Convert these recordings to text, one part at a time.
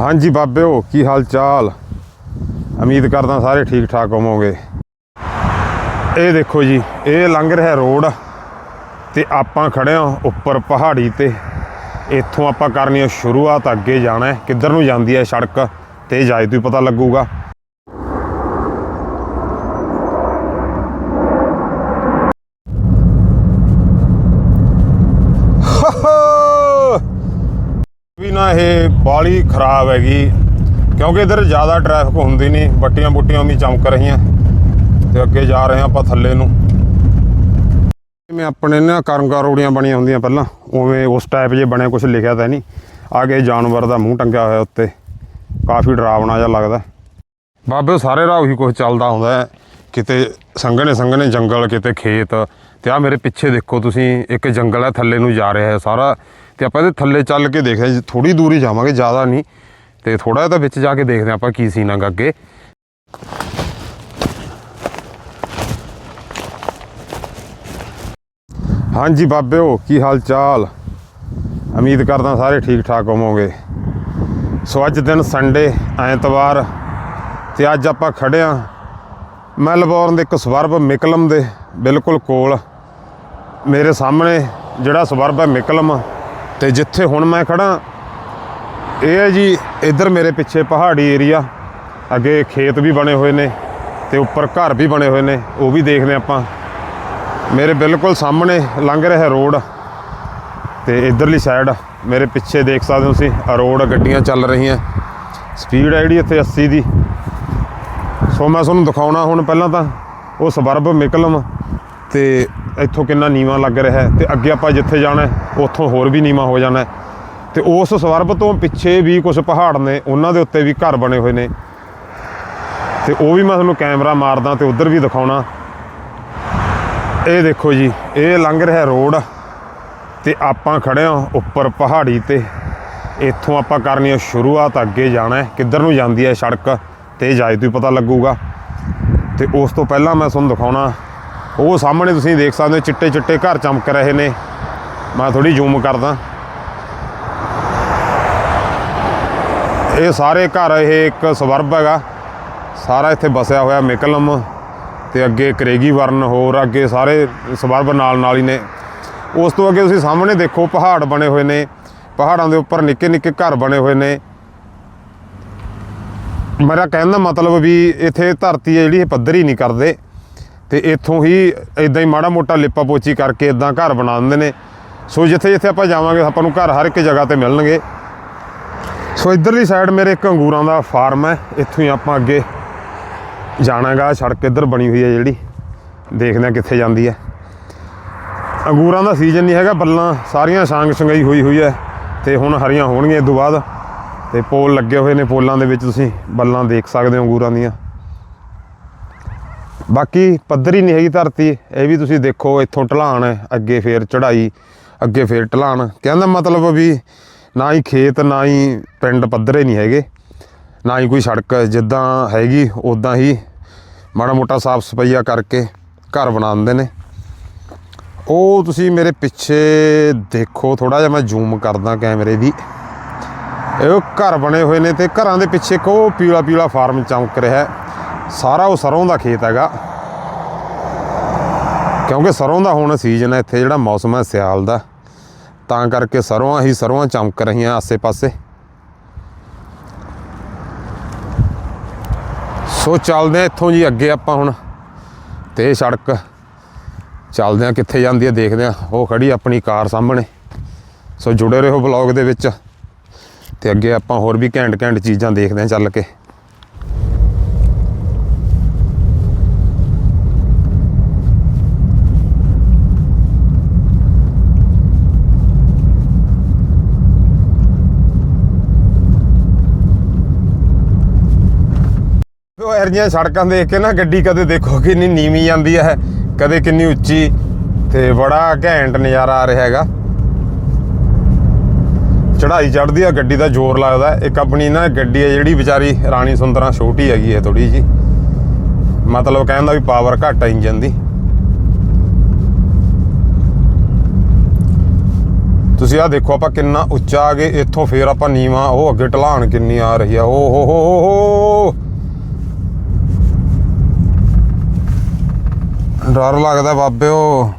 ਹਾਂਜੀ ਬਾਬਿਓ, ਕੀ ਹਾਲ ਚਾਲ ਉਮੀਦ ਕਰਦਾ ਸਾਰੇ ਠੀਕ ਠਾਕ ਹੋਵੋਗੇ। ਇਹ ਦੇਖੋ ਜੀ, ਇਹ ਲੰਘ ਰਿਹਾ ਰੋਡ ਤੇ ਆਪਾਂ ਖੜੇ ਹਾਂ ਉੱਪਰ ਪਹਾੜੀ ਤੇ। ਇੱਥੋਂ ਆਪਾਂ ਕਰਨੀ ਆ ਸ਼ੁਰੂਆਤ, ਅੱਗੇ ਜਾਣਾ ਕਿੱਧਰ ਨੂੰ ਜਾਂਦੀ ਹੈ ਸੜਕ, ਤੇ ਜਾਏ ਤੋਂ ਹੀ ਪਤਾ ਲੱਗੂਗਾ ਵੀ ਨਾ ਇਹ ਬਾਲੀ ਖਰਾਬ ਹੈਗੀ। ਕਿਉਂਕਿ ਇਧਰ ਜ਼ਿਆਦਾ ਟ੍ਰੈਫਿਕ ਹੁੰਦੀ ਨਹੀਂ ਬੱਟੀਆਂ ਬੁੱਟੀਆਂ ਵੀ ਚਮਕ ਰਹੀਆਂ। ਤੇ ਅੱਗੇ ਜਾ ਰਹੇ ਆਪਾਂ ਥੱਲੇ ਨੂੰ। ਜਿਵੇਂ ਆਪਣੇ ਨਾ ਕਰਮਕਾਰ ਰੋੜੀਆਂ ਬਣੀਆਂ ਹੁੰਦੀਆਂ ਪਹਿਲਾਂ, ਉਵੇਂ ਉਸ ਟਾਈਪ ਜੇ ਬਣਿਆ ਕੁਝ ਲਿਖਿਆ ਤਾਂ ਨਹੀਂ। ਆਗੇ ਜਾਨਵਰ ਦਾ ਮੂੰਹ ਟੰਗਿਆ ਹੋਇਆ ਉੱਤੇ। ਕਾਫੀ ਡਰਾਵਣਾ ਜਿਹਾ ਲੱਗਦਾ। ਬਾਬੇ, ਸਾਰੇ ਰਾਹ ਉਹੀ ਕੁਝ ਚੱਲਦਾ ਹੁੰਦਾ ਹੈ। ਕਿਤੇ ਸੰਘਣੇ ਸੰਘਣੇ ਜੰਗਲ, ਕਿਤੇ ਖੇਤ। ਤੇ ਆ ਮੇਰੇ ਪਿੱਛੇ ਦੇਖੋ ਤੁਸੀਂ, ਇੱਕ ਜੰਗਲ ਹੈ, ਥੱਲੇ ਨੂੰ ਜਾ ਰਿਹਾ ਹੈ ਸਾਰਾ। ਤੇ ਆਪਾਂ ਇਹਦੇ ਥੱਲੇ ਚੱਲ ਕੇ ਦੇਖਦੇ ਹਾਂ ਥੋੜੀ ਦੂਰ ਹੀ ਜਾਵਾਂਗੇ, ਜ਼ਿਆਦਾ ਨਹੀਂ। ਤੇ ਥੋੜਾ ਜਿਹਾ ਤਾਂ ਵਿੱਚ ਜਾ ਕੇ ਦੇਖਦੇ ਹਾਂ ਆਪਾਂ ਕੀ ਸੀਨ ਹੈਗਾ ਅੱਗੇ ਹਾਂਜੀ ਬਾਬਿਓ ਕੀ ਹਾਲ ਚਾਲ ਉਮੀਦ ਕਰਦਾ ਸਾਰੇ ਠੀਕ ਠਾਕ ਹੋਵੋਗੇ। ਸੋ ਅੱਜ ਦਿਨ ਸੰਡੇ ਐਤਵਾਰ, ਤੇ ਅੱਜ ਆਪਾਂ ਖੜੇ ਆ ਮੈਲਬੌਰਨ ਦੇ ਇੱਕ ਸਵਰਬ ਮਿਕਲਮ ਦੇ ਬਿਲਕੁਲ ਕੋਲ। ਮੇਰੇ ਸਾਹਮਣੇ ਜਿਹੜਾ ਸਵਰਬ ਹੈ ਮਿਕਲਮ ਤੇ ਜਿੱਥੇ ਹੁਣ ਮੈਂ ਖੜਾ ਇਹ ਹੈ ਜੀ ਇੱਧਰ ਮੇਰੇ ਪਿੱਛੇ ਪਹਾੜੀ ਏਰੀਆ। ਅੱਗੇ ਖੇਤ ਵੀ ਬਣੇ ਹੋਏ ਨੇ ਤੇ ਉੱਪਰ ਘਰ ਵੀ ਬਣੇ ਹੋਏ ਨੇ, ਉਹ ਵੀ ਦੇਖਦੇ ਆਪਾਂ। ਮੇਰੇ ਬਿਲਕੁਲ ਸਾਹਮਣੇ ਲੰਘ ਰਿਹਾ ਰੋਡ ਤੇ ਇਧਰਲੀ ਸਾਈਡ ਮੇਰੇ ਪਿੱਛੇ ਦੇਖ ਸਕਦੇ ਹੋ ਤੁਸੀਂ, ਆਹ ਰੋਡ ਗੱਡੀਆਂ ਚੱਲ ਰਹੀਆਂ। ਸਪੀਡ ਹੈ ਜਿਹੜੀ ਇੱਥੇ 80 ਦੀ। ਸੋ ਮੈਂ ਤੁਹਾਨੂੰ ਦਿਖਾਉਣਾ ਹੁਣ ਪਹਿਲਾਂ ਤਾਂ, ਉਹ ਸਬਰਬ ਮਿਕਲਮ ਤੇ ਇੱਥੋਂ ਕਿੰਨਾ ਨੀਵਾ ਲੱਗ ਰਿਹਾ ਹੈ ਤੇ ਅੱਗੇ ਆਪਾਂ ਜਿੱਥੇ ਜਾਣਾ ਉੱਥੋਂ ਹੋਰ ਵੀ ਨੀਵਾ ਹੋ ਜਾਣਾ ਹੈ। ਤੇ ਉਸ ਸਵਰਬ ਤੋਂ ਪਿੱਛੇ ਵੀ ਕੁਝ ਪਹਾੜ ਨੇ, ਉਹਨਾਂ ਦੇ ਉੱਤੇ ਵੀ ਘਰ ਬਣੇ ਹੋਏ ਨੇ। ਤੇ ਉਹ ਵੀ ਮੈਂ ਤੁਹਾਨੂੰ ਕੈਮਰਾ ਮਾਰਦਾ ਤੇ ਉਧਰ ਵੀ ਦਿਖਾਉਣਾ। ਇਹ ਦੇਖੋ ਜੀ, ਇਹ ਲੰਘ ਰਿਹਾ ਰੋਡ ਤੇ ਆਪਾਂ ਖੜੇ ਹਾਂ ਉੱਪਰ ਪਹਾੜੀ ਤੇ। ਇੱਥੋਂ ਆਪਾਂ ਕਰਨੀ ਆ ਸ਼ੁਰੂਆਤ, ਅੱਗੇ ਜਾਣਾ ਕਿੱਧਰ ਨੂੰ ਜਾਂਦੀ ਹੈ ਸੜਕ, ਤੇ ਜਾਏ ਤੋਂ ਹੀ ਪਤਾ ਲੱਗੂਗਾ। ਤੇ ਉਸ ਤੋਂ ਪਹਿਲਾਂ ਮੈਂ ਤੁਹਾਨੂੰ ਦਿਖਾਉਣਾ ਉਹ ਸਾਹਮਣੇ ਤੁਸੀਂ ਦੇਖ ਸਕਦੇ ਹੋ, ਚਿੱਟੇ ਚਿੱਟੇ ਘਰ ਚਮਕ ਰਹੇ ਨੇ। ਮੈਂ ਥੋੜੀ ਜ਼ੂਮ ਕਰਦਾ। ਇਹ ਸਾਰੇ ਘਰ, ਇਹ ਇੱਕ ਸਵਰਬ ਹੈਗਾ। ਸਾਰਾ ਇੱਥੇ ਬਸਿਆ ਹੋਇਆ ਮਿਕਲਮ ਤੇ ਅੱਗੇ ਕਰੇਗੀ ਵਰਨ ਹੋਰ ਅੱਗੇ ਸਾਰੇ ਸਵਰਬ ਨਾਲ ਨਾਲ ਹੀ ਨੇ। ਉਸ ਤੋਂ ਅੱਗੇ ਤੁਸੀਂ ਸਾਹਮਣੇ ਦੇਖੋ, ਪਹਾੜ ਬਣੇ ਹੋਏ ਨੇ। ਪਹਾੜਾਂ ਦੇ ਉੱਪਰ ਨਿੱਕੇ ਨਿੱਕੇ ਘਰ ਬਣੇ ਹੋਏ ਨੇ। ਮੇਰਾ ਕਹਿਣ ਦਾ ਮਤਲਬ ਵੀ ਇੱਥੇ ਧਰਤੀ ਹੈ ਜਿਹੜੀ, ਇਹ ਪੱਧਰ ਹੀ ਨਹੀਂ ਕਰਦੇ। ਤੇ ਇੱਥੋਂ ਹੀ ਇਦਾਂ ਹੀ ਮਾੜਾ ਮੋਟਾ ਲਿਪਾ ਪੋਚੀ ਕਰਕੇ ਇਦਾਂ ਘਰ ਬਣਾ ਦਿੰਦੇ ਨੇ। ਸੋ ਜਿੱਥੇ ਜਿੱਥੇ ਆਪਾਂ ਜਾਵਾਂਗੇ, ਆਪਾਂ ਨੂੰ ਘਰ ਹਰ ਇੱਕ ਜਗ੍ਹਾ ਤੇ ਮਿਲਣਗੇ। ਸੋ ਇਧਰਲੀ ਸਾਈਡ ਮੇਰੇ ਇੱਕ ਅੰਗੂਰਾਂ ਦਾ ਫਾਰਮ ਹੈ। ਇੱਥੋਂ ਹੀ ਆਪਾਂ ਅੱਗੇ ਜਾਣਾਗਾ, ਸੜਕ ਇੱਧਰ ਬਣੀ ਹੋਈ ਹੈ ਜਿਹੜੀ। ਦੇਖਦੇ ਹਾਂ ਕਿੱਥੇ ਜਾਂਦੀ ਹੈ। ਅੰਗੂਰਾਂ ਦਾ ਸੀਜ਼ਨ ਨਹੀਂ ਹੈਗਾ, ਬੱਲਾਂ ਸਾਰੀਆਂ ਸਾਂਗ ਸੰਗਈ ਹੋਈ ਹੋਈ ਹੈ ਤੇ ਹੁਣ ਹਰੀਆਂ ਹੋਣਗੀਆਂ। ਇਸ ਤੋਂ ਬਾਅਦ ਤੇ ਪੋਲ ਲੱਗੇ ਹੋਏ ਨੇ, ਪੋਲਾਂ ਦੇ ਵਿੱਚ ਤੁਸੀਂ ਬੱਲਾਂ ਦੇਖ ਸਕਦੇ ਹੋ ਅੰਗੂਰਾਂ ਦੀਆਂ। ਬਾਕੀ ਪੱਧਰ ਹੀ ਨਹੀਂ ਹੈਗੀ ਧਰਤੀ, ਇਹ ਵੀ ਤੁਸੀਂ ਦੇਖੋ, ਇੱਥੋਂ ਢਲਾਣ, ਅੱਗੇ ਫੇਰ ਚੜਾਈ ਅੱਗੇ ਫੇਰ ਢਲਾਣ। ਕਹਿੰਦਾ ਮਤਲਬ ਵੀ ਨਾ ਹੀ ਖੇਤ, ਨਾ ਹੀ ਪਿੰਡ ਪੱਧਰੇ ਨਹੀਂ ਹੈਗੇ, ਨਾ ਹੀ ਕੋਈ ਸੜਕ ਜਿੱਦਾਂ ਹੈਗੀ ਉਦਾਂ ਹੀ ਮਾੜਾ ਮੋਟਾ ਸਾਫ਼ ਸਫਾਈਆ ਕਰਕੇ ਘਰ ਬਣਾ ਦਿੰਦੇ ਨੇ। ਉਹ ਤੁਸੀਂ ਮੇਰੇ ਪਿੱਛੇ ਦੇਖੋ ਥੋੜਾ ਜਿਹਾ ਮੈਂ ਜ਼ੂਮ ਕਰਦਾ ਕੈਮਰੇ ਦੀ। ਇਹ ਘਰ ਬਣੇ ਹੋਏ ਨੇ ਤੇ ਘਰਾਂ ਦੇ ਪਿੱਛੇ ਇੱਕ ਉਹ ਪੀਲਾ ਪੀਲਾ ਫਾਰਮ ਚਮਕ ਰਿਹਾ। ਸਾਰਾ ਉਹ ਸਰੋਂ ਦਾ ਖੇਤ ਹੈਗਾ। ਕਿਉਂਕਿ ਸਰੋਂ ਦਾ ਹੁਣ ਸੀਜ਼ਨ ਹੈ, ਇੱਥੇ ਜਿਹੜਾ ਮੌਸਮ ਹੈ ਸਿਆਲ ਦਾ। ਤਾਂ ਕਰਕੇ ਸਰੋਂ ਹੀ ਸਰੋਂ ਚਮਕ ਰਹੀਆਂ ਆਸੇ-ਪਾਸੇ। ਸੋ ਚੱਲਦੇ ਹਾਂ ਇੱਥੋਂ ਜੀ ਅੱਗੇ ਆਪਾਂ ਹੁਣ ਤੇ ਸੜਕ। ਚੱਲਦੇ ਆ ਕਿੱਥੇ ਜਾਂਦੀ ਹੈ, ਦੇਖਦੇ ਆ ਉਹ ਖੜੀ ਆਪਣੀ ਕਾਰ ਸਾਹਮਣੇ। ਸੋ ਜੁੜੇ ਰਹੋ ਬਲੌਗ ਦੇ ਵਿੱਚ। ਤੇ ਅੱਗੇ ਆਪਾਂ ਹੋਰ ਵੀ ਘੈਂਟ ਘੈਂਟ ਚੀਜ਼ਾਂ ਦੇਖਦੇ ਆ ਚੱਲ ਕੇ। ਇਹੋ ਜਿਹੀਆਂ ਸੜਕਾਂ ਦੇਖ ਕੇ ਨਾ ਗੱਡੀ ਕਦੇ ਦੇਖੋ ਕਿੰਨੀ ਨੀਵੀਂ ਜਾਂਦੀ ਹੈ, ਕਦੇ ਕਿੰਨੀ ਉੱਚੀ ਤੇ ਬੜਾ ਘੈਂਟ ਨਜ਼ਾਰਾ ਆ ਰਿਹਾ ਹੈਗਾ। ਚੜਾਈ ਚੜਦੀ ਆ, ਗੱਡੀ ਦਾ ਜ਼ੋਰ ਲੱਗਦਾ ਇੱਕ ਆਪਣੀ ਨਾ ਗੱਡੀ ਹੈ ਜਿਹੜੀ ਵਿਚਾਰੀ ਰਾਣੀ ਸੁੰਦਰਾਂ ਛੋਟੀ ਹੈਗੀ ਹੈ ਥੋੜੀ ਜੀ ਮਤਲਬ ਕਹਿੰਦਾ ਵੀ ਪਾਵਰ ਘੱਟ ਆ ਇੰਜਨ ਦੀ। ਤੁਸੀਂ ਆ ਦੇਖੋ ਆਪਾਂ ਕਿੰਨਾ ਉੱਚਾ ਆ ਗਏ ਇੱਥੋਂ ਫੇਰ ਆਪਾਂ ਨੀਵਾ, ਉਹ ਅੱਗੇ ਢਲਾਣ ਕਿੰਨੀ ਆ ਰਹੀ ਆ। ਓ ਹੋ ਹੋ ਹੋ। ਡਰ ਲੱਗਦਾ ਬਾਬਿਓ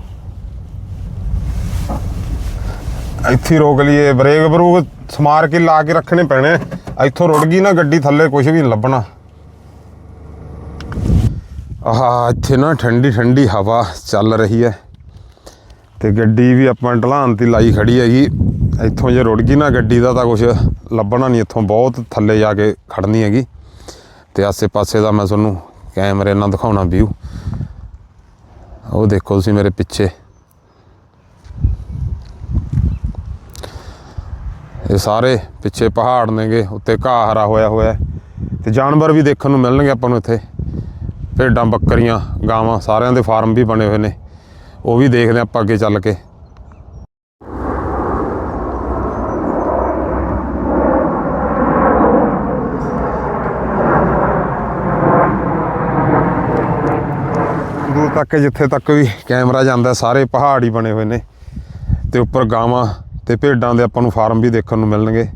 ਇੱਥੇ ਰੋਕ ਲਈਏ। ਬ੍ਰੇਕ ਬਰੂਕ ਸਮਾਰ ਕੇ ਲਾ ਕੇ ਰੱਖਣੇ ਪੈਣੇ। ਇੱਥੋਂ ਰੁੜ ਗਈ ਨਾ ਗੱਡੀ, ਥੱਲੇ ਕੁਝ ਵੀ ਨਹੀਂ ਲੱਭਣਾ। ਆਹ, ਇੱਥੇ ਨਾ ਠੰਡੀ ਠੰਡੀ ਹਵਾ ਚੱਲ ਰਹੀ ਹੈ। ਤੇ ਗੱਡੀ ਵੀ ਆਪਾਂ ਢਲਾਨ ਤੇ ਲਾਈ ਖੜੀ ਹੈਗੀ। ਇੱਥੋਂ ਜੇ ਰੁੜ ਗਈ ਨਾ ਗੱਡੀ ਦਾ ਤਾਂ ਕੁਝ ਲੱਭਣਾ ਨਹੀਂ ਇੱਥੋਂ ਬਹੁਤ ਥੱਲੇ ਜਾ ਕੇ ਖੜਨੀ ਹੈਗੀ। ਤੇ ਆਸੇ-ਪਾਸੇ ਦਾ ਮੈਂ ਤੁਹਾਨੂੰ ਕੈਮਰੇ ਨਾਲ ਦਿਖਾਉਣਾ ਵਿਊ। ਉਹ ਦੇਖੋ ਤੁਸੀਂ ਮੇਰੇ ਪਿੱਛੇ। ਇਹ ਸਾਰੇ ਪਿੱਛੇ ਪਹਾੜ ਨੇਗੇ, ਉੱਤੇ ਘਾਹ ਹਰਾ ਹੋਇਆ ਹੋਇਆ ਹੈ। ਤੇ ਜਾਨਵਰ ਵੀ ਦੇਖਣ ਨੂੰ ਮਿਲਣਗੇ ਆਪਾਂ ਨੂੰ ਇੱਥੇ। ਭੇਡਾਂ, ਬੱਕਰੀਆਂ, ਗਾਵਾਂ, ਸਾਰਿਆਂ ਦੇ ਫਾਰਮ ਵੀ ਬਣੇ ਹੋਏ ਨੇ। ਉਹ ਵੀ ਦੇਖਦੇ ਹਾਂ ਆਪਾਂ ਅੱਗੇ ਚੱਲ ਕੇ ਦੂਰ ਤੱਕ ਜਿੱਥੇ ਤੱਕ ਵੀ ਕੈਮਰਾ ਜਾਂਦਾ ਸਾਰੇ ਪਹਾੜ ਹੀ ਬਣੇ ਹੋਏ ਨੇ। ਤੇ ਉੱਪਰ ਗਾਵਾਂ ਤੇ ਭੇਡਾਂ ਦੇ ਆਪਾਂ ਨੂੰ ਫਾਰਮ ਵੀ ਦੇਖਣ ਨੂੰ ਮਿਲਣਗੇ।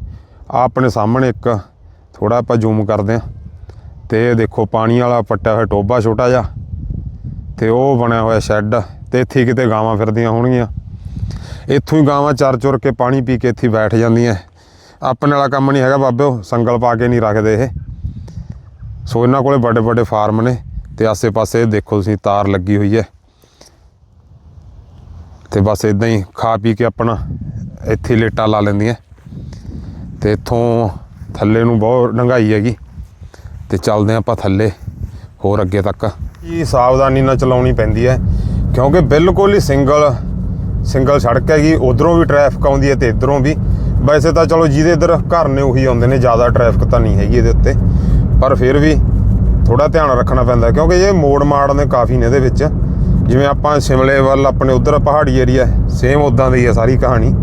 ਆ ਆਪਣੇ ਸਾਹਮਣੇ ਇੱਕ ਥੋੜਾ ਆਪਾਂ ਜ਼ੂਮ ਕਰਦੇ ਆ ਤੇ ਇਹ ਦੇਖੋ ਪਾਣੀ ਵਾਲਾ ਪੱਟਿਆ ਹੋਇਆ ਟੋਬਾ ਛੋਟਾ ਜਿਹਾ। ਤੇ ਉਹ ਬਣਿਆ ਹੋਇਆ ਸ਼ੈੱਡ ਤੇ ਇੱਥੇ ਕਿਤੇ ਗਾਵਾਂ ਫਿਰਦੀਆਂ ਹੋਣਗੀਆਂ। ਇੱਥੋਂ ਹੀ ਗਾਵਾਂ ਚਰ ਚੁਰ ਕੇ ਪਾਣੀ ਪੀ ਕੇ ਇੱਥੇ ਬੈਠ ਜਾਂਦੀਆਂ। ਆਪਣੇ ਵਾਲਾ ਕੰਮ ਨਹੀਂ ਹੈਗਾ ਬਾਬਿਓ, ਸੰਗਲ ਪਾ ਕੇ ਨਹੀਂ ਰੱਖਦੇ ਇਹ। ਸੋ ਇਹਨਾਂ ਕੋਲੇ ਵੱਡੇ ਵੱਡੇ ਫਾਰਮ ਨੇ। ਤੇ ਆਸੇ-ਪਾਸੇ ਦੇਖੋ ਤੁਸੀਂ, ਤਾਰ ਲੱਗੀ ਹੋਈ ਹੈ। ਤੇ ਬਸ ਇਦਾਂ ਹੀ ਖਾ ਪੀ ਕੇ ਆਪਣਾ ਇੱਥੇ ਹੀ ਲੇਟਾ ਲਾ ਲੈਂਦੀਆਂ। ਤੇ ਇੱਥੋਂ ਥੱਲੇ ਨੂੰ ਬਹੁਤ ਡੰਗਾਈ ਹੈਗੀ। ਤੇ ਚੱਲਦੇ ਹਾਂ ਆਪਾਂ ਥੱਲੇ, ਹੋਰ ਅੱਗੇ ਤੱਕ। ਇਹ ਸਾਵਧਾਨੀ ਨਾਲ ਚਲਾਉਣੀ ਪੈਂਦੀ ਹੈ, ਕਿਉਂਕਿ ਬਿਲਕੁਲ ਹੀ ਸਿੰਗਲ ਸਿੰਗਲ ਸੜਕ ਹੈਗੀ। ਉਧਰੋਂ ਵੀ ਟ੍ਰੈਫਿਕ ਆਉਂਦੀ ਹੈ ਤੇ ਇਧਰੋਂ ਵੀ। ਵੈਸੇ ਤਾਂ ਚਲੋ ਜਿਹਦੇ ਇਧਰ ਘਰ ਨੇ, ਉਹੀ ਆਉਂਦੇ ਨੇ। ਜ਼ਿਆਦਾ ਟ੍ਰੈਫਿਕ ਤਾਂ ਨਹੀਂ ਹੈਗੀ ਇਹਦੇ ਉੱਤੇ। ਪਰ ਫਿਰ ਵੀ ਥੋੜਾ ਧਿਆਨ ਰੱਖਣਾ ਪੈਂਦਾ, ਕਿਉਂਕਿ ਇਹ ਮੋੜ ਮਾੜ ਨੇ ਕਾਫੀ ਨੇ ਇਹਦੇ ਵਿੱਚ। ਜਿਵੇਂ ਆਪਾਂ ਸ਼ਿਮਲੇ ਵੱਲ ਆਪਣੇ ਉਧਰ ਪਹਾੜੀ ਏਰੀਆ ਸੇਮ ਉਦਾਂ ਦੀ ਹੈ ਸਾਰੀ ਕਹਾਣੀ।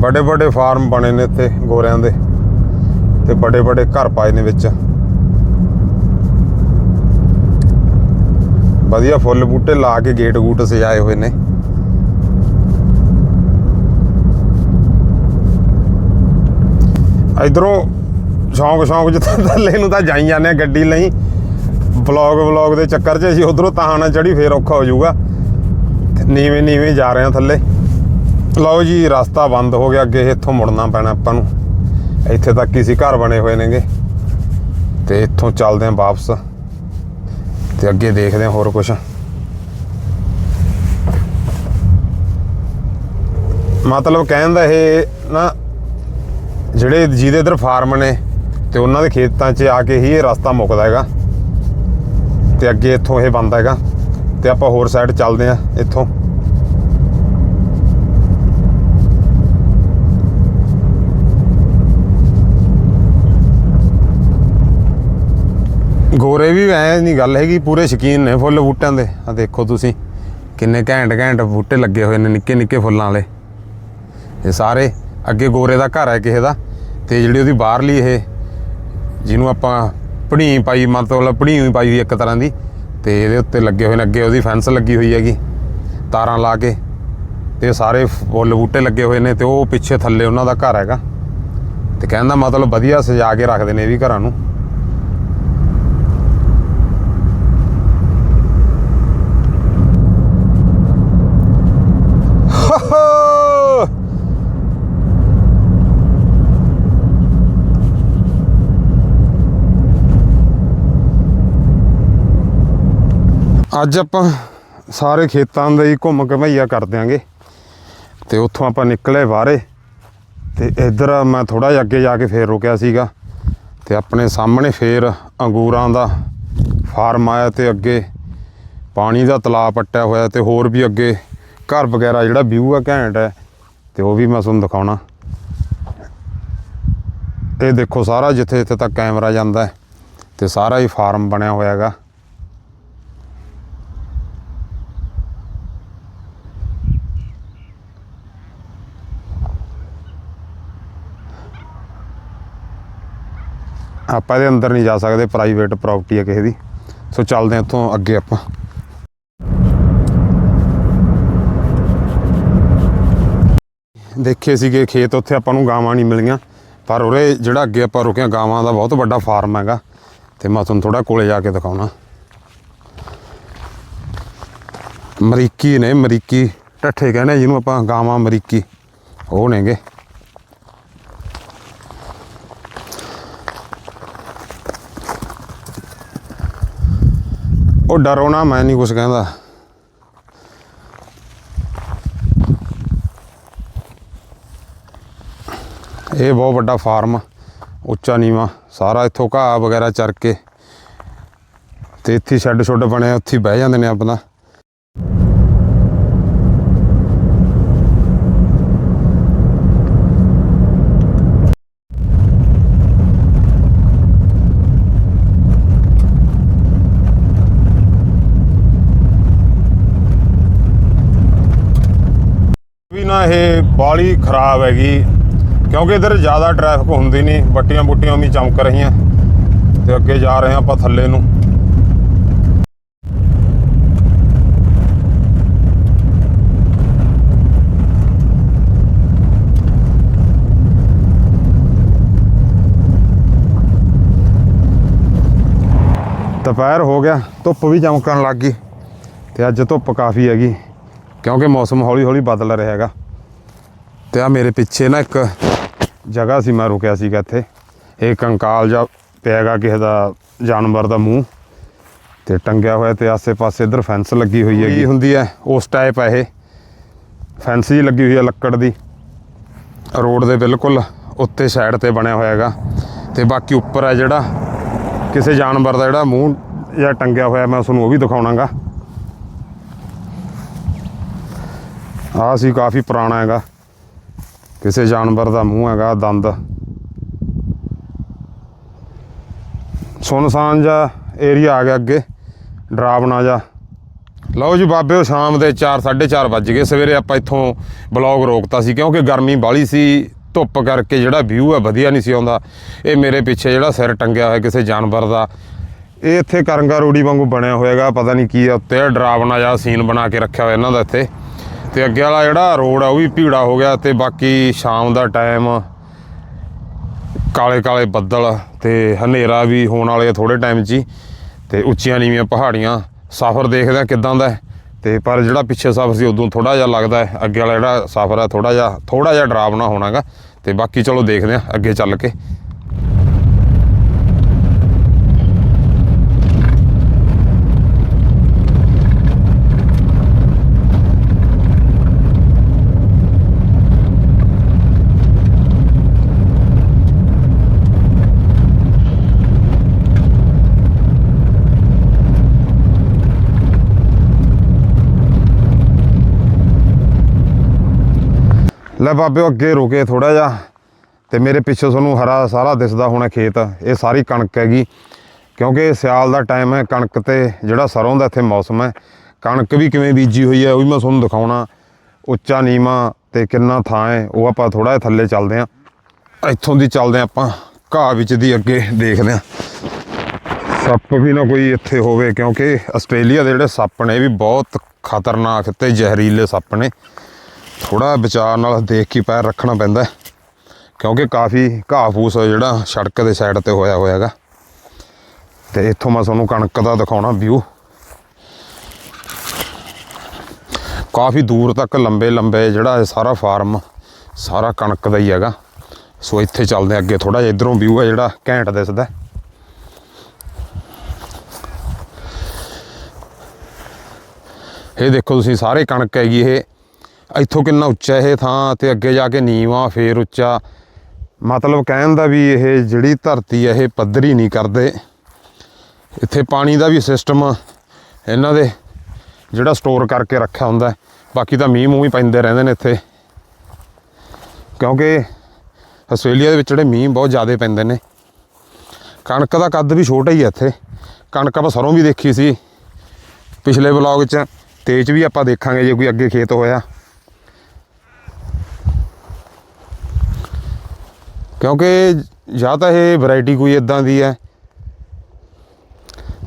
ਵੱਡੇ ਵੱਡੇ ਫਾਰਮ ਬਣੇ ਨੇ ਇੱਥੇ ਗੋਰਿਆਂ ਦੇ, ਤੇ ਵੱਡੇ ਵੱਡੇ ਘਰ ਪਾਏ ਨੇ ਵਿੱਚ। ਵਧੀਆ ਫੁੱਲ ਬੂਟੇ ਲਾ ਕੇ ਗੇਟ ਗੂਟ ਸਜਾਏ ਹੋਏ ਨੇ। ਇਧਰੋਂ ਸ਼ੌਂਕ ਸ਼ੌਂਕ ਜਿੱਥੇ ਥੱਲੇ ਨੂੰ ਤਾਂ ਜਾਈ ਜਾਂਦੇ ਆ ਗੱਡੀ ਲਈ। ਵਲੌਗ ਵਲੌਗ ਦੇ ਚੱਕਰ 'ਚ ਅਸੀਂ ਉਧਰੋਂ ਤਾਂ ਨਾ ਚੜੀ ਫੇਰ ਔਖਾ ਹੋ ਜਾਊਗਾ। ਨੀਵੇਂ ਨੀਵੇਂ ਜਾ ਰਹੇ ਆ ਥੱਲੇ। ਲਓ ਜੀ, ਰਸਤਾ ਬੰਦ ਹੋ ਗਿਆ ਅੱਗੇ, ਇੱਥੋਂ ਮੁੜਨਾ ਪੈਣਾ ਆਪਾਂ ਨੂੰ। ਇੱਥੇ ਤੱਕ ਹੀ ਸੀ ਘਰ ਬਣੇ ਹੋਏ ਨੇਗੇ। ਤੇ ਇੱਥੋਂ ਚੱਲਦੇ ਆਂ ਵਾਪਸ। ਤੇ ਅੱਗੇ ਦੇਖਦੇ ਆਂ ਹੋਰ ਕੁਝ ਮਤਲਬ ਕਹਿਣ ਦਾ ਇਹ ਨਾ ਜਿਹੜੇ ਜਿਹਦੇ ਇਧਰ ਫਾਰਮ ਨੇ ਤੇ ਉਹਨਾਂ ਦੇ ਖੇਤਾਂ 'ਚ ਆ ਕੇ ਹੀ ਇਹ ਰਸਤਾ ਮੁੱਕਦਾ ਹੈਗਾ। ਤੇ ਅੱਗੇ ਇੱਥੋਂ ਇਹ ਬੰਦ ਹੈਗਾ। ਤੇ ਆਪਾਂ ਹੋਰ ਸਾਈਡ ਚੱਲਦੇ ਆਂ ਇੱਥੋਂ। ਗੋਰੇ ਵੀ ਐ ਨਹੀਂ ਗੱਲ ਹੈਗੀ, ਪੂਰੇ ਸ਼ਕੀਨ ਨੇ ਫੁੱਲ ਬੂਟਿਆਂ ਦੇ। ਆ ਦੇਖੋ ਤੁਸੀਂ, ਕਿੰਨੇ ਘੈਂਟ ਘੈਂਟ ਬੂਟੇ ਲੱਗੇ ਹੋਏ ਨੇ ਨਿੱਕੇ ਨਿੱਕੇ ਫੁੱਲਾਂ ਵਾਲੇ। ਇਹ ਸਾਰੇ ਅੱਗੇ ਗੋਰੇ ਦਾ ਘਰ ਹੈ ਕਿਸੇ ਦਾ, ਤੇ ਜਿਹੜੀ ਉਹਦੀ ਬਾਹਰਲੀ ਇਹ, ਜਿਹਨੂੰ ਆਪਾਂ ਪੜੀ ਪਾਈ, ਮਤਲਬ ਪੜੀ ਹੋਈ ਪਾਈ ਹੋਈ ਇੱਕ ਤਰ੍ਹਾਂ ਦੀ, ਤੇ ਇਹਦੇ ਉੱਤੇ ਲੱਗੇ ਹੋਏ ਨੇ ਅੱਗੇ ਉਹਦੀ ਫੈਂਸ ਲੱਗੀ ਹੋਈ ਹੈਗੀ, ਤਾਰਾਂ ਲਾ ਕੇ, ਤੇ ਸਾਰੇ ਫੁੱਲ ਬੂਟੇ ਲੱਗੇ ਹੋਏ ਨੇ, ਤੇ ਉਹ ਪਿੱਛੇ ਥੱਲੇ ਉਹਨਾਂ ਦਾ ਘਰ ਹੈਗਾ, ਤੇ ਕਹਿੰਦਾ ਮਤਲਬ ਵਧੀਆ ਸਜਾ ਕੇ ਰੱਖਦੇ ਨੇ ਇਹ ਵੀ ਘਰਾਂ ਨੂੰ। ਅੱਜ ਆਪਾਂ ਸਾਰੇ ਖੇਤਾਂ ਦਾ ਹੀ ਘੁੰਮ ਘਮਈਆ ਕਰ ਦਿਆਂਗੇ। ਤੇ ਉੱਥੋਂ ਆਪਾਂ ਨਿਕਲੇ ਬਾਹਰੇ। ਤੇ ਇੱਧਰ ਮੈਂ ਥੋੜਾ ਜਿਹਾ ਅੱਗੇ ਜਾ ਕੇ ਫੇਰ ਰੁਕਿਆ ਸੀਗਾ। ਤੇ ਆਪਣੇ ਸਾਹਮਣੇ ਫੇਰ ਅੰਗੂਰਾਂ ਦਾ ਫਾਰਮ ਆਇਆ ਤੇ ਅੱਗੇ ਪਾਣੀ ਦਾ ਤਲਾਅ ਪੱਟਿਆ ਹੋਇਆ ਤੇ ਹੋਰ ਵੀ ਅੱਗੇ ਘਰ ਵਗੈਰਾ ਜਿਹੜਾ ਵਿਊ ਆ ਘੈਂਟ ਹੈ, ਤੇ ਉਹ ਵੀ ਮੈਂ ਤੁਹਾਨੂੰ ਦਿਖਾਉਣਾ। ਇਹ ਦੇਖੋ ਸਾਰਾ ਜਿੱਥੇ ਜਿੱਥੇ ਤੱਕ ਕੈਮਰਾ ਜਾਂਦਾ ਹੈ, ਤੇ ਸਾਰਾ ਹੀ ਫਾਰਮ ਬਣਿਆ ਹੋਇਆ ਹੈਗਾ। ਆਪਾਂ ਇਹਦੇ ਅੰਦਰ ਨਹੀਂ ਜਾ ਸਕਦੇ ਪ੍ਰਾਈਵੇਟ ਪ੍ਰਾਪਰਟੀ ਹੈ ਕਿਸੇ ਦੀ। ਸੋ ਚੱਲਦੇ ਹਾਂ ਇੱਥੋਂ ਅੱਗੇ ਆਪਾਂ। ਦੇਖੇ ਸੀਗੇ ਖੇਤ, ਉੱਥੇ ਆਪਾਂ ਨੂੰ ਗਾਵਾਂ ਨਹੀਂ ਮਿਲੀਆਂ। ਪਰ ਉਰੇ ਜਿਹੜਾ ਅੱਗੇ ਆਪਾਂ ਰੁਕਿਆ ਗਾਵਾਂ ਦਾ ਬਹੁਤ ਵੱਡਾ ਫਾਰਮ ਹੈਗਾ। ਤੇ ਮੈਂ ਤੁਹਾਨੂੰ ਥੋੜਾ ਕੋਲੇ ਜਾ ਕੇ ਦਿਖਾਉਣਾ। ਅਮਰੀਕੀ ਨੇ, ਮਰੀਕੀ ਟੱਠੇ ਕਹਿੰਦੇ ਜਿਹਨੂੰ ਆਪਾਂ ਗਾਵਾਂ ਮਰੀਕੀ। ਉਹ ਨੇਗੇ। ਉਹ ਡਰੋ ਨਾ ਮੈਂ ਨਹੀਂ ਕੁਝ ਕਹਿੰਦਾ। ਇਹ ਬਹੁਤ ਵੱਡਾ ਫਾਰਮ ਆ, ਉੱਚਾ ਨੀਵਾ ਸਾਰਾ ਇੱਥੋਂ ਘਾਹ ਵਗੈਰਾ ਚਰ ਕੇ ਤੇ ਇੱਥੇ ਸ਼ੈੱਡ ਸ਼ੁੱਡ ਬਣਿਆ ਉੱਥੇ ਬਹਿ ਜਾਂਦੇ ਨੇ ਆਪਣਾ ਵੀ ਨਾ ਇਹ ਬਾਲੀ ਖਰਾਬ ਹੈਗੀ। ਕਿਉਂਕਿ ਇਧਰ ਜ਼ਿਆਦਾ ਟ੍ਰੈਫਿਕ ਹੁੰਦੀ ਨਹੀਂ ਬੱਟੀਆਂ ਬੁੱਟੀਆਂ ਵੀ ਚਮਕ ਰਹੀਆਂ। ਤੇ ਅੱਗੇ ਜਾ ਰਹੇ ਹਾਂ ਆਪਾਂ ਥੱਲੇ ਨੂੰ। ਦੁਪਹਿਰ ਹੋ ਗਿਆ, ਧੁੱਪ ਵੀ ਚਮਕਣ ਲੱਗ ਗਈ। ਤੇ ਅੱਜ ਧੁੱਪ ਕਾਫੀ ਹੈਗੀ, ਕਿਉਂਕਿ ਮੌਸਮ ਹੌਲੀ ਹੌਲੀ ਬਦਲ ਰਿਹਾ ਹੈਗਾ। ਤੇ ਆ ਮੇਰੇ ਪਿੱਛੇ ਨਾ ਇੱਕ ਜਗ੍ਹਾ ਸੀ ਮੈਂ ਰੁਕਿਆ ਸੀਗਾ ਇੱਥੇ। ਇਹ ਕੰਕਾਲ ਜਾ ਪਿਆਗਾ ਕਿਸੇ ਦਾ ਜਾਨਵਰ ਦਾ ਮੂੰਹ ਤੇ ਟੰਗਿਆ ਹੋਇਆ ਤੇ ਆਸੇ-ਪਾਸੇ ਇਧਰ ਫੈਂਸ ਲੱਗੀ ਹੋਈ ਹੈਗੀ। ਹੁੰਦੀ ਹੈ? ਉਸ ਟਾਈਪ ਹੈ ਇਹ। ਫੈਂਸ ਜੀ ਲੱਗੀ ਹੋਈ ਹੈ ਲੱਕੜ ਦੀ। ਰੋਡ ਦੇ ਬਿਲਕੁਲ ਉੱਤੇ ਸਾਈਡ ਤੇ ਬਣਿਆ ਹੋਇਆ ਹੈਗਾ। ਤੇ ਬਾਕੀ ਉੱਪਰ ਹੈ ਜਿਹੜਾ ਕਿਸੇ ਜਾਨਵਰ ਦਾ ਜਿਹੜਾ ਮੂੰਹ ਜਾਂ ਟੰਗਿਆ ਹੋਇਆ ਮੈਂ ਤੁਹਾਨੂੰ ਉਹ ਵੀ ਦਿਖਾਉਣਾਗਾ। ਆਹ ਸੀ ਕਾਫੀ ਪੁਰਾਣਾ ਹੈਗਾ। ਕਿਸੇ ਜਾਨਵਰ ਦਾ ਮੂੰਹ ਹੈਗਾ, ਦੰਦ। ਸੁਨਸਾਨ ਜਾ ਏਰੀਆ ਆ ਗਿਆ ਅੱਗੇ। ਡਰਾਵਣਾ ਜਾ। ਲਓ ਜੀ ਬਾਬੇ ਉਹ ਸ਼ਾਮ ਦੇ 4 4:30 ਵੱਜ ਗਏ। ਸਵੇਰੇ ਆਪਾਂ ਇੱਥੋਂ ਬਲੌਗ ਰੋਕਤਾ ਸੀ, ਕਿਉਂਕਿ ਗਰਮੀ ਬਾਲੀ ਸੀ। ਧੁੱਪ ਕਰਕੇ ਜਿਹੜਾ ਵਿਊ ਹੈ ਵਧੀਆ ਨਹੀਂ ਸੀ ਆਉਂਦਾ। ਇਹ ਮੇਰੇ ਪਿੱਛੇ ਜਿਹੜਾ ਸਿਰ ਟੰਗਿਆ ਹੋਇਆ ਕਿਸੇ ਜਾਨਵਰ ਦਾ। ਇਹ ਇੱਥੇ ਕਰੰਗਾ ਰੋੜੀ ਵਾਂਗੂ ਬਣਿਆ ਹੋਏਗਾ ਪਤਾ ਨਹੀਂ ਕੀ ਆ ਉੱਤੇ। ਡਰਾਵਣਾ ਜਿਹਾ ਸੀਨ ਬਣਾ ਕੇ ਰੱਖਿਆ ਹੋਇਆ ਇਹਨਾਂ ਦਾ ਇੱਥੇ। ਤੇ ਅੱਗੇ ਵਾਲਾ ਜਿਹੜਾ ਰੋਡ ਆ, ਉਹ ਵੀ ਭੀੜਾ ਹੋ ਗਿਆ ਤੇ ਬਾਕੀ ਸ਼ਾਮ ਦਾ ਟਾਈਮ ਕਾਲੇ ਕਾਲੇ ਬੱਦਲ ਤੇ ਹਨੇਰਾ ਵੀ ਹੋਣ ਵਾਲੇ ਥੋੜੇ ਟਾਈਮ 'ਚ ਹੀ ਤੇ ਉੱਚੀਆਂ ਨੀਵੀਆਂ ਪਹਾੜੀਆਂ। ਸਫ਼ਰ ਦੇਖਦੇ ਆ ਕਿਦਾਂ ਦਾ ਹੈ ਤੇ ਪਰ ਜਿਹੜਾ ਪਿੱਛੇ ਸਫ਼ਰ ਸੀ, ਉਦੋਂ ਥੋੜਾ ਜਿਹਾ ਲੱਗਦਾ ਹੈ। ਅੱਗੇ ਵਾਲਾ ਜਿਹੜਾ ਸਫ਼ਰ ਹੈ ਥੋੜਾ ਜਿਹਾ ਥੋੜਾ ਜਿਹਾ ਡਰਾਵਣਾ ਹੋਣਾਗਾ ਤੇ ਬਾਕੀ ਚਲੋ ਦੇਖਦੇ ਆ ਅੱਗੇ ਚੱਲ ਕੇ। ਲੈ ਬਾਬਿਓ ਅੱਗੇ ਰੁਕੇ ਥੋੜਾ ਜਿਹਾ ਤੇ ਮੇਰੇ ਪਿੱਛੇ ਤੁਹਾਨੂੰ ਹਰਾ ਸਾਰਾ ਦਿਸਦਾ ਹੋਣਾ ਖੇਤ। ਇਹ ਸਾਰੀ ਕਣਕ ਹੈਗੀ, ਕਿਉਂਕਿ ਸਿਆਲ ਦਾ ਟਾਈਮ ਹੈ, ਕਣਕ ਤੇ ਜਿਹੜਾ ਸਰੋਂ ਦਾ ਇੱਥੇ ਮੌਸਮ ਹੈ, ਕਣਕ ਵੀ ਕਿਵੇਂ ਬੀਜੀ ਹੋਈ ਹੈ, ਉਹ ਵੀ ਮੈਂ ਤੁਹਾਨੂੰ ਦਿਖਾਉਣਾ। ਉੱਚਾ, ਨੀਵਾਂ ਤੇ ਕਿੰਨਾ ਥਾਂ ਹੈ, ਉਹ ਆਪਾਂ ਥੋੜਾ ਜਿਹਾ ਥੱਲੇ ਚੱਲਦੇ ਆਂ ਇੱਥੋਂ ਦੀ ਚੱਲਦੇ ਆਂ ਆਪਾਂ, ਘਾਹ ਵਿੱਚ ਦੀ ਅੱਗੇ ਦੇਖਦੇ ਆਂ ਸੱਪ ਵੀ ਨਾ ਕੋਈ ਇੱਥੇ ਹੋਵੇ, ਕਿਉਂਕਿ ਆਸਟ੍ਰੇਲੀਆ ਦੇ ਜਿਹੜੇ ਸੱਪ ਨੇ, ਇਹ ਵੀ ਬਹੁਤ ਖਤਰਨਾਕ ਤੇ ਜ਼ਹਿਰੀਲੇ ਸੱਪ ਨੇ। ਥੋੜਾ ਵਿਚਾਰ ਨਾਲ ਦੇਖ ਕੇ ਪੈਰ ਰੱਖਣਾ ਪੈਂਦਾ ਕਿਉਂਕਿ ਕਾਫੀ ਘਾਹ ਫੂਸ ਜਿਹੜਾ ਸੜਕ ਦੇ ਸਾਈਡ ਤੇ ਹੋਇਆ ਹੋਇਆ ਹੈਗਾ। ਤੇ ਇੱਥੋਂ ਮੈਂ ਤੁਹਾਨੂੰ ਕਣਕ ਦਾ ਦਿਖਾਉਣਾ ਵਿਊ ਕਾਫੀ ਦੂਰ ਤੱਕ ਲੰਬੇ ਲੰਬੇ ਜਿਹੜਾ ਸਾਰਾ ਫਾਰਮ ਸਾਰਾ ਕਣਕ ਦਾ ਹੀ ਹੈਗਾ। ਸੋ ਇੱਥੇ ਚੱਲਦੇ ਹਾਂ ਅੱਗੇ ਥੋੜਾ ਜਿਹਾ, ਇਧਰੋਂ ਵਿਊ ਹੈ ਜਿਹੜਾ ਘੈਂਟ ਦਿਸਦਾ ਇਹ ਦੇਖੋ ਤੁਸੀਂ, ਸਾਰੇ ਕਣਕ ਹੈਗੀ ਇਹ ਇੱਥੋਂ ਕਿੰਨਾ ਉੱਚਾ ਇਹ ਥਾਂ ਤੇ ਅੱਗੇ ਜਾ ਕੇ ਨੀਵਾਂ ਫੇਰ ਉੱਚਾ। ਮਤਲਬ ਕਹਿਣ ਦਾ ਵੀ ਇਹ ਜਿਹੜੀ ਧਰਤੀ ਹੈ ਇਹ ਪੱਧਰੀ ਨਹੀਂ ਕਰਦੇ। ਇੱਥੇ ਪਾਣੀ ਦਾ ਵੀ ਸਿਸਟਮ ਇਹਨਾਂ ਦੇ ਜਿਹੜਾ ਸਟੋਰ ਕਰਕੇ ਰੱਖਿਆ ਹੁੰਦਾ ਬਾਕੀ ਤਾਂ ਮੀਂਹ ਮੂੰਹ ਵੀ ਪੈਂਦੇ ਰਹਿੰਦੇ ਨੇ ਇੱਥੇ। ਕਿਉਂਕਿ ਆਸਟ੍ਰੇਲੀਆ ਦੇ ਵਿੱਚ ਜਿਹੜੇ ਮੀਂਹ ਬਹੁਤ ਜ਼ਿਆਦਾ ਪੈਂਦੇ ਨੇ। ਕਣਕ ਦਾ ਕੱਦ ਵੀ ਛੋਟਾ ਹੀ ਹੈ ਇੱਥੇ। ਕਣਕ ਆਪਾਂ ਸਰੋਂ ਵੀ ਦੇਖੀ ਸੀ। ਪਿਛਲੇ ਵਲੌਗ 'ਚ ਤੇ 'ਚ ਵੀ ਆਪਾਂ ਦੇਖਾਂਗੇ ਜੇ ਕੋਈ ਅੱਗੇ ਖੇਤ ਹੋਇਆ। ਕਿਉਂਕਿ ਜਾਂ ਤਾਂ ਇਹ ਵੈਰਾਈਟੀ ਕੋਈ ਇਦਾਂ ਦੀ ਹੈ,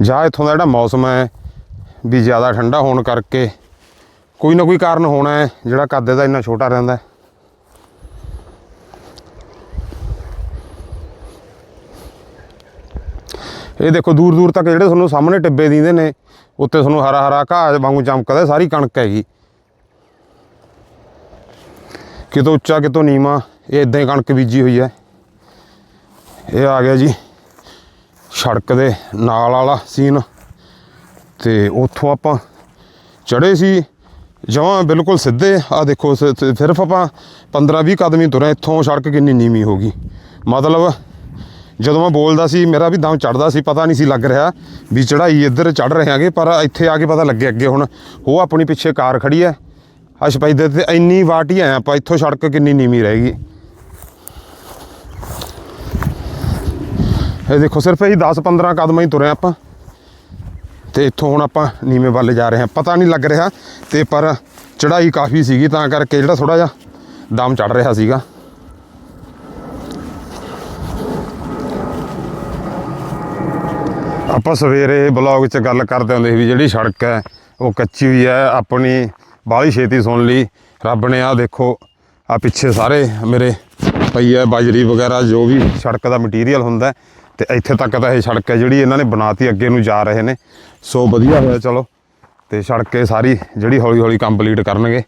ਜਾਂ ਇਥੋਂ ਦਾ ਜਿਹੜਾ ਮੌਸਮ ਹੈ ਵੀ ਜ਼ਿਆਦਾ ਠੰਡਾ ਹੋਣ ਕਰਕੇ ਕੋਈ ਨਾ ਕੋਈ ਕਾਰਨ ਹੋਣਾ ਹੈ, ਜਿਹੜਾ ਕੱਦ ਦਾ ਇੰਨਾ ਛੋਟਾ ਰਹਿੰਦਾ ਇਹ ਦੇਖੋ ਦੂਰ ਦੂਰ ਤੱਕ ਜਿਹੜੇ ਤੁਹਾਨੂੰ ਸਾਹਮਣੇ ਟਿੱਬੇ ਦੀਂਦੇ ਨੇ, ਉੱਤੇ ਤੁਹਾਨੂੰ ਹਰਾ ਹਰਾ ਘਾਹ ਵਾਂਗੂ ਚਮਕਦਾ ਸਾਰੀ ਕਣਕ ਹੈਗੀ। ਕਿਤੋਂ ਉੱਚਾ, ਕਿਤੋਂ ਨੀਵਾ, ਇਹ ਇਦਾਂ ਹੀ ਕਣਕ ਬੀਜੀ ਹੋਈ ਹੈ। ਇਹ ਆ ਗਿਆ ਜੀ ਸੜਕ ਦੇ ਨਾਲ ਵਾਲਾ ਸੀਨ। ਤੇ ਉੱਥੋਂ ਆਪਾਂ ਚੜੇ ਸੀ, ਜਮਾਂ ਬਿਲਕੁਲ ਸਿੱਧੇ। ਆ ਦੇਖੋ, ਸ- ਸਿਰਫ ਆਪਾਂ 15 20 ਕਦਮ ਹੀ ਤੁਰੇ, ਇੱਥੋਂ ਸੜਕ ਕਿੰਨੀ ਨੀਵੀਂ ਹੋ ਗਈ। ਮਤਲਬ ਜਦੋਂ ਮੈਂ ਬੋਲਦਾ ਸੀ, ਮੇਰਾ ਵੀ ਦਮ ਚੜਦਾ ਸੀ, ਪਤਾ ਨਹੀਂ ਸੀ ਲੱਗ ਰਿਹਾ ਵੀ ਚੜਾਈ ਇੱਧਰ ਚੜ ਰਹੇ ਆਂਗੇ ਪਰ ਇੱਥੇ ਆ ਕੇ ਪਤਾ ਲੱਗੇ ਅੱਗੇ ਹੁਣ। ਉਹ ਆਪਣੀ ਪਿੱਛੇ ਕਾਰ ਖੜੀ ਹੈ। ਆ ਸਪੈਦੇ ਤੇ ਇੰਨੀ ਵਾਟੀ ਆਏ ਆਪਾਂ, ਇੱਥੋਂ ਸੜਕ ਕਿੰਨੀ ਨੀਵੀਂ ਰਹੇਗੀ। ਇਹ ਦੇਖੋ, ਸਿਰਫ ਇਹ 10 15 ਕਦਮ ਹੀ ਤੁਰੇ ਆਪਾਂ। ਤੇ ਇੱਥੋਂ ਹੁਣ ਆਪਾਂ ਨੀਵੇਂ ਵੱਲ ਜਾ ਰਹੇ ਹਾਂ। ਪਤਾ ਨਹੀਂ ਲੱਗ ਰਿਹਾ ਤੇ ਪਰ ਚੜਾਈ ਕਾਫੀ ਸੀਗੀ, ਤਾਂ ਕਰਕੇ ਜਿਹੜਾ ਥੋੜਾ ਜਿਹਾ ਦਮ ਚੜ ਰਿਹਾ ਸੀਗਾ। ਆਪਾਂ ਸਵੇਰੇ ਬਲੌਗ 'ਚ ਗੱਲ ਕਰਦੇ ਹੁੰਦੇ ਸੀ ਵੀ ਜਿਹੜੀ ਸੜਕ ਹੈ, ਉਹ ਕੱਚੀ ਹੋਈ ਹੈ, ਆਪਣੀ ਬਾਹਲੀ ਛੇਤੀ ਸੁਣ ਲਈ। ਰੱਬ ਨੇ ਆ ਦੇਖੋ ਆ ਪਿੱਛੇ ਸਾਰੇ ਮੇਰੇ ਪਈ ਹੈ ਬਾਜਰੀ ਵਗੈਰਾ, ਜੋ ਵੀ ਸੜਕ ਦਾ ਮਟੀਰੀਅਲ ਹੁੰਦਾ ਤੇ ਇੱਥੇ ਤੱਕ ਤਾਂ ਇਹ ਸੜਕ ਹੈ ਜਿਹੜੀ ਇਹਨਾਂ ਨੇ ਬਣਾਤੀ, ਅੱਗੇ ਨੂੰ ਜਾ ਰਹੇ ਨੇ। ਸੋ ਵਧੀਆ ਹੋਇਆ, ਚਲੋ। ਤੇ ਸੜਕ ਇਹ ਸਾਰੀ ਜਿਹੜੀ ਹੌਲੀ ਹੌਲੀ ਕੰਪਲੀਟ ਕਰਨਗੇ।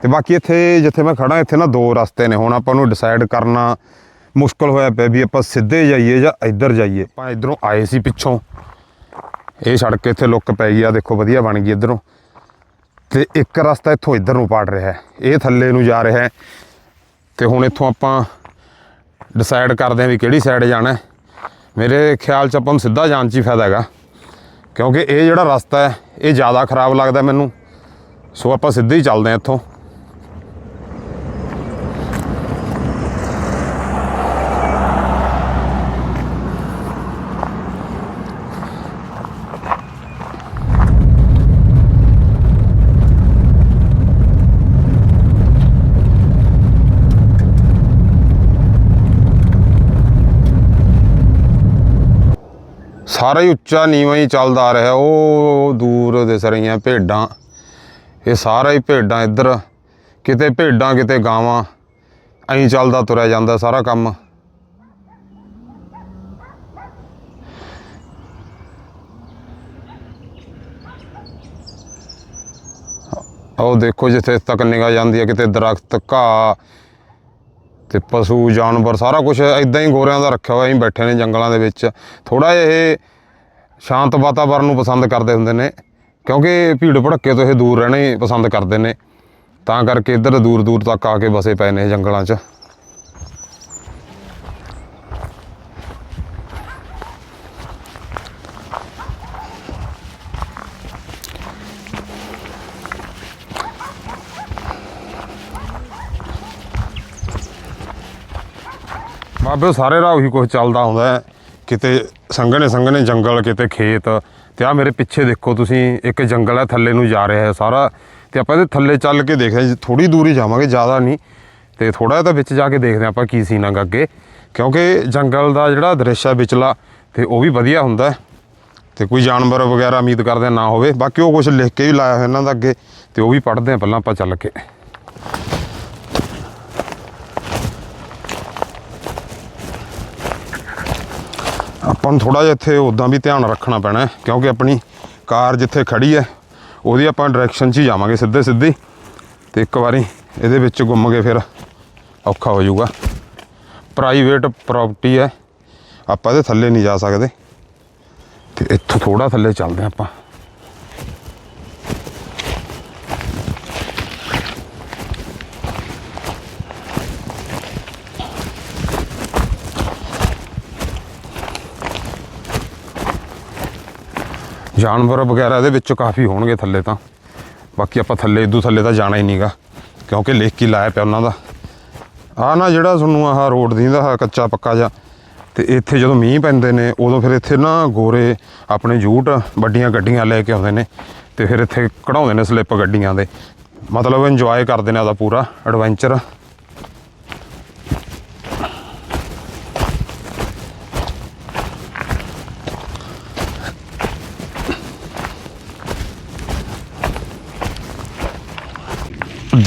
ਤੇ ਬਾਕੀ ਇੱਥੇ ਜਿੱਥੇ ਮੈਂ ਖੜਾ ਇੱਥੇ ਨਾ ਦੋ ਰਸਤੇ ਨੇ। ਹੁਣ ਆਪਾਂ ਨੂੰ ਡਿਸਾਈਡ ਕਰਨਾ ਮੁਸ਼ਕਲ ਹੋਇਆ ਪਿਆ ਵੀ ਆਪਾਂ ਸਿੱਧੇ ਜਾਈਏ ਜਾਂ ਇੱਧਰ ਜਾਈਏ। ਆਪਾਂ ਇੱਧਰੋਂ ਆਏ ਸੀ ਪਿੱਛੋਂ। ਇਹ ਸੜਕ ਇੱਥੇ ਲੁੱਕ ਪੈ ਗਈ ਆ, ਦੇਖੋ ਵਧੀਆ ਬਣ ਗਈ ਇੱਧਰੋਂ। ਤੇ ਇੱਕ ਰਸਤਾ ਇੱਥੋਂ ਇੱਧਰ ਨੂੰ ਪਾੜ ਰਿਹਾ ਹੈ। ਇਹ ਥੱਲੇ ਨੂੰ ਜਾ ਰਿਹਾ ਹੈ। ਤੇ ਹੁਣ ਇੱਥੋਂ ਆਪਾਂ ਡਿਸਾਈਡ ਕਰਦੇ ਹਾਂ ਵੀ ਕਿਹੜੀ ਸਾਈਡ ਜਾਣਾ ਹੈ। ਮੇਰੇ ਖਿਆਲ ਚ ਆਪਾਂ ਨੂੰ ਸਿੱਧਾ ਜਾਣ 'ਚ ਹੀ ਫਾਇਦਾ ਹੈਗਾ। ਕਿਉਂਕਿ ਇਹ ਜਿਹੜਾ ਰਸਤਾ ਹੈ, ਇਹ ਜ਼ਿਆਦਾ ਖਰਾਬ ਲੱਗਦਾ ਮੈਨੂੰ। ਸੋ ਆਪਾਂ ਸਿੱਧੇ ਹੀ ਚੱਲਦੇ ਹਾਂ ਇੱਥੋਂ। ਸਾਰਾ ਹੀ ਉੱਚਾ ਨੀਵਾਂ ਹੀ ਚੱਲਦਾ ਆ ਰਿਹਾ। ਉਹ ਦੂਰ ਦਿਸ ਰਹੀਆਂ ਭੇਡਾਂ, ਇਹ ਸਾਰਾ ਹੀ ਭੇਡਾਂ ਇੱਧਰ, ਕਿਤੇ ਭੇਡਾਂ, ਕਿਤੇ ਗਾਵਾਂ, ਐਂ ਚੱਲਦਾ ਤੁਰਿਆ ਜਾਂਦਾ ਸਾਰਾ ਕੰਮ। ਉਹ ਦੇਖੋ ਜਿੱਥੇ ਤੱਕ ਨਿਗਾਹ ਜਾਂਦੀ ਹੈ ਕਿਤੇ ਦਰਖਤ, ਘਾਹ ਤੇ ਪਸ਼ੂ, ਜਾਨਵਰ, ਸਾਰਾ ਕੁਝ ਇਦਾਂ ਹੀ ਗੋਰਿਆਂ ਦਾ ਰੱਖਿਆ ਹੋਇਆ ਹੀ ਬੈਠੇ ਨੇ ਜੰਗਲਾਂ ਦੇ ਵਿੱਚ। ਥੋੜਾ ਜਿਹਾ ਇਹ ਸ਼ਾਂਤ ਵਾਤਾਵਰਨ ਨੂੰ ਪਸੰਦ ਕਰਦੇ ਹੁੰਦੇ ਨੇ, ਕਿਉਂਕਿ ਭੀੜ ਭੜੱਕੇ ਤੋਂ ਇਹ ਦੂਰ ਰਹਿਣਾ ਹੀ ਪਸੰਦ ਕਰਦੇ ਨੇ। ਤਾਂ ਕਰਕੇ ਇੱਧਰ ਦੂਰ ਦੂਰ ਤੱਕ ਆ ਕੇ ਵਸੇ ਪਏ ਨੇ ਜੰਗਲਾਂ 'ਚ। ਬਾਬੇ ਸਾਰੇ ਰਾਹ ਉਹੀ ਕੁਝ ਚੱਲਦਾ ਹੁੰਦਾ ਕਿਤੇ ਸੰਘਣੇ ਸੰਘਣੇ ਜੰਗਲ, ਕਿਤੇ ਖੇਤ ਤੇ ਆ ਮੇਰੇ ਪਿੱਛੇ ਦੇਖੋ ਤੁਸੀਂ, ਇੱਕ ਜੰਗਲ ਹੈ, ਥੱਲੇ ਨੂੰ ਜਾ ਰਿਹਾ ਹੈ ਸਾਰਾ। ਤੇ ਆਪਾਂ ਇਹਦੇ ਥੱਲੇ ਚੱਲ ਕੇ ਦੇਖਦੇ ਹਾਂ ਥੋੜੀ ਦੂਰੀ ਜਾਵਾਂਗੇ, ਜ਼ਿਆਦਾ ਨਹੀਂ। ਤੇ ਥੋੜਾ ਜਿਹਾ ਤਾਂ ਵਿੱਚ ਜਾ ਕੇ ਦੇਖਦੇ ਹਾਂ ਆਪਾਂ ਕੀ ਸੀਨ ਹੈਗਾ ਅੱਗੇ ਕਿਉਂਕਿ ਜੰਗਲ ਦਾ ਜਿਹੜਾ ਦ੍ਰਿਸ਼ ਹੈ ਵਿਚਲਾ, ਤੇ ਉਹ ਵੀ ਵਧੀਆ ਹੁੰਦਾ ਹੈ। ਤੇ ਕੋਈ ਜਾਨਵਰ ਵਗੈਰਾ ਉਮੀਦ ਕਰਦੇ ਨਾ ਹੋਵੇ। ਬਾਕੀ ਉਹ ਕੁਝ ਲਿਖ ਕੇ ਵੀ ਲਾਇਆ ਹੋਇਆ ਇਹਨਾਂ ਦਾ ਅੱਗੇ, ਤੇ ਉਹ ਵੀ ਪੜ੍ਹਦੇ ਹਾਂ, ਪਹਿਲਾਂ ਆਪਾਂ ਚੱਲ ਕੇ। ਆਪਾਂ ਨੂੰ ਥੋੜਾ ਜਿਹਾ ਇੱਥੇ ਉਦਾਂ ਵੀ ਧਿਆਨ ਰੱਖਣਾ ਪੈਣਾ ਕਿਉਂਕਿ ਆਪਣੀ ਕਾਰ ਜਿੱਥੇ ਖੜੀ ਹੈ, ਉਹਦੀ ਆਪਾਂ ਡਾਇਰੈਕਸ਼ਨ 'ਚ ਹੀ ਜਾਵਾਂਗੇ ਸਿੱਧੇ ਸਿੱਧੀ ਤੇ ਇੱਕ ਵਾਰੀ ਇਹਦੇ ਵਿੱਚ ਗੁੰਮ ਗਏ ਫਿਰ ਔਖਾ ਹੋ ਜਾਊਗਾ। ਪ੍ਰਾਈਵੇਟ ਪ੍ਰਾਪਰਟੀ ਹੈ, ਆਪਾਂ ਇਹਦੇ ਥੱਲੇ ਨਹੀਂ ਜਾ ਸਕਦੇ। ਤੇ ਇੱਥੋਂ ਥੋੜਾ ਥੱਲੇ ਚੱਲਦੇ ਹਾਂ ਆਪਾਂ। ਜਾਨਵਰ ਵਗੈਰਾ ਇਹਦੇ ਵਿੱਚ ਕਾਫੀ ਹੋਣਗੇ ਥੱਲੇ ਤਾਂ। ਬਾਕੀ ਆਪਾਂ ਥੱਲੇ, ਇਦੋਂ ਥੱਲੇ ਤਾਂ ਜਾਣਾ ਹੀ ਨਹੀਂਗਾ ਕਿਉਂਕਿ ਲਿਖ ਕੇ ਲਾਇਆ ਪਿਆ ਉਹਨਾਂ ਦਾ। ਆ ਨਾ ਜਿਹੜਾ ਤੁਹਾਨੂੰ ਆਹ ਰੋਡ ਦੀਂਦਾ, ਆਹ ਕੱਚਾ ਪੱਕਾ ਜਿਹਾ, ਤੇ ਇੱਥੇ ਜਦੋਂ ਮੀਂਹ ਪੈਂਦੇ ਨੇ, ਉਦੋਂ ਫਿਰ ਇੱਥੇ ਨਾ ਗੋਰੇ ਆਪਣੇ ਜੂਟ ਵੱਡੀਆਂ ਗੱਡੀਆਂ ਲੈ ਕੇ ਆਉਂਦੇ ਨੇ, ਤੇ ਫਿਰ ਇੱਥੇ ਕਢਾਉਂਦੇ ਨੇ ਸਲਿੱਪ ਗੱਡੀਆਂ ਦੇ। ਮਤਲਬ ਇੰਜੋਏ ਕਰਦੇ ਨੇ ਆਦਾ ਪੂਰਾ ਐਡਵੈਂਚਰ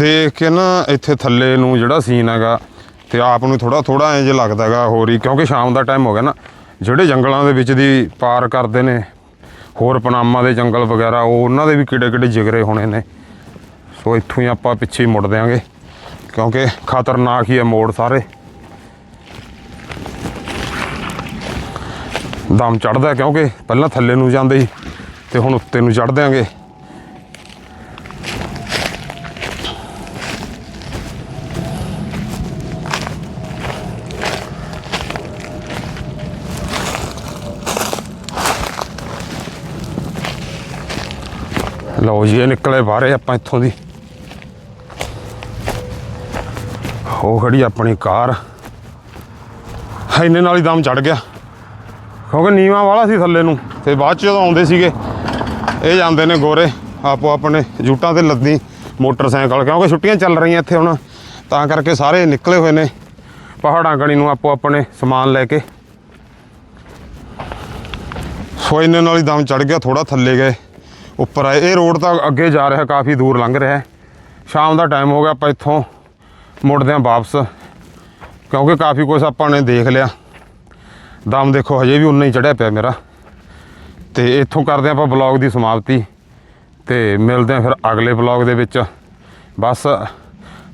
ਦੇਖ ਕੇ ਨਾ ਇੱਥੇ ਥੱਲੇ ਨੂੰ ਜਿਹੜਾ ਸੀਨ ਹੈਗਾ ਤੇ ਆਪ ਨੂੰ ਥੋੜਾ ਥੋੜਾ ਇੰਜ ਲੱਗਦਾ ਹੈਗਾ ਹੋਰ ਹੀ, ਕਿਉਂਕਿ ਸ਼ਾਮ ਦਾ ਟਾਈਮ ਹੋ ਗਿਆ ਨਾ। ਜਿਹੜੇ ਜੰਗਲਾਂ ਦੇ ਵਿੱਚ ਦੀ ਪਾਰ ਕਰਦੇ ਨੇ, ਹੋਰ ਪਨਾਮਾ ਦੇ ਜੰਗਲ ਵਗੈਰਾ, ਉਹ ਉਹਨਾਂ ਦੇ ਵੀ ਕਿਹੜੇ ਕਿਹੜੇ ਜਿਗਰੇ ਹੋਣੇ ਨੇ। ਸੋ ਇੱਥੋਂ ਹੀ ਆਪਾਂ ਪਿੱਛੇ ਹੀ ਮੁੜ ਦਿਆਂਗੇ, ਕਿਉਂਕਿ ਖਤਰਨਾਕ ਹੀ ਹੈ ਮੋੜ ਸਾਰੇ। ਦਮ ਚੜਦਾ ਕਿਉਂਕਿ ਪਹਿਲਾਂ ਥੱਲੇ ਨੂੰ ਜਾਂਦੇ ਸੀ, ਤੇ ਹੁਣ ਉੱਤੇ ਨੂੰ ਚੜ ਦਿਆਂਗੇ। ਲਓ ਜੀ, ਇਹ ਨਿਕਲੇ ਬਾਹਰੇ ਆਪਾਂ ਇੱਥੋਂ ਦੀ। ਉਹ ਖੜੀ ਆਪਣੀ ਕਾਰ। ਇੰਨੇ ਨਾਲ ਹੀ ਦਮ ਚੜ ਗਿਆ। ਕਿਉਂਕਿ ਨੀਵਾ ਵਾਲਾ ਸੀ ਥੱਲੇ ਨੂੰ, ਤੇ ਬਾਅਦ ਚ ਜਦੋਂ ਆਉਂਦੇ ਸੀਗੇ, ਇਹ ਜਾਂਦੇ ਨੇ ਗੋਰੇ, ਆਪੋ ਆਪਣੇ ਜੂਟਾਂ ਤੇ ਲੱਦੀ ਮੋਟਰਸਾਈਕਲ, ਕਿਉਂਕਿ ਛੁੱਟੀਆਂ ਚੱਲ ਰਹੀਆਂ ਇੱਥੇ ਹੁਣ, ਤਾਂ ਕਰਕੇ ਸਾਰੇ ਨਿਕਲੇ ਹੋਏ ਨੇ। ਪਹਾੜਾਂ ਗਣੀ ਨੂੰ ਆਪੋ ਆਪਣੇ ਸਮਾਨ ਲੈ ਕੇ। ਸੋ ਇੰਨੇ ਨਾਲ ਹੀ ਦਮ ਚੜ ਗਿਆ ਥੋੜਾ ਥੱਲੇ ਗਏ। ਉੱਪਰ ਆਏ। ਇਹ ਰੋਡ ਤਾਂ ਅੱਗੇ ਜਾ ਰਿਹਾ, ਕਾਫੀ ਦੂਰ ਲੰਘ ਰਿਹਾ ਹੈ। ਸ਼ਾਮ ਦਾ ਟਾਈਮ ਹੋ ਗਿਆ, ਆਪਾਂ ਇੱਥੋਂ ਮੁੜਦੇ ਆਂ ਵਾਪਸ। ਕਿਉਂਕਿ ਕਾਫੀ ਕੁਝ ਆਪਾਂ ਨੇ ਦੇਖ ਲਿਆ। ਦਮ ਦੇਖੋ, ਹਜੇ ਵੀ ਉਨਾ ਹੀ ਚੜਿਆ ਪਿਆ ਮੇਰਾ। ਤੇ ਇੱਥੋਂ ਕਰਦੇ ਹਾਂ ਆਪਾਂ ਬਲੌਗ ਦੀ ਸਮਾਪਤੀ। ਤੇ ਮਿਲਦੇ ਆਂ ਫਿਰ ਅਗਲੇ ਬਲੌਗ ਦੇ ਵਿੱਚ। ਬਸ,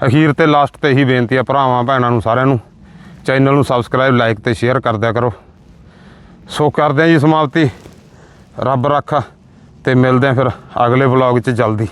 ਅਖੀਰ ਤੇ ਲਾਸਟ ਤੇ ਹੀ ਬੇਨਤੀ ਆ ਭਰਾਵਾਂ, ਭੈਣਾਂ ਨੂੰ, ਸਾਰਿਆਂ ਨੂੰ। ਚੈਨਲ ਨੂੰ ਸਬਸਕ੍ਰਾਈਬ ਲਾਈਕ ਤੇ ਸ਼ੇਅਰ ਕਰਦਿਆ ਕਰੋ। ਸੋ ਕਰਦੇ ਆਂ ਜੀ ਸਮਾਪਤੀ। ਰੱਬ ਰੱਖਾ। ਤੇ ਮਿਲਦੇ ਆਂ ਫਿਰ ਅਗਲੇ ਵਲੌਗ 'ਚ ਜਲਦੀ।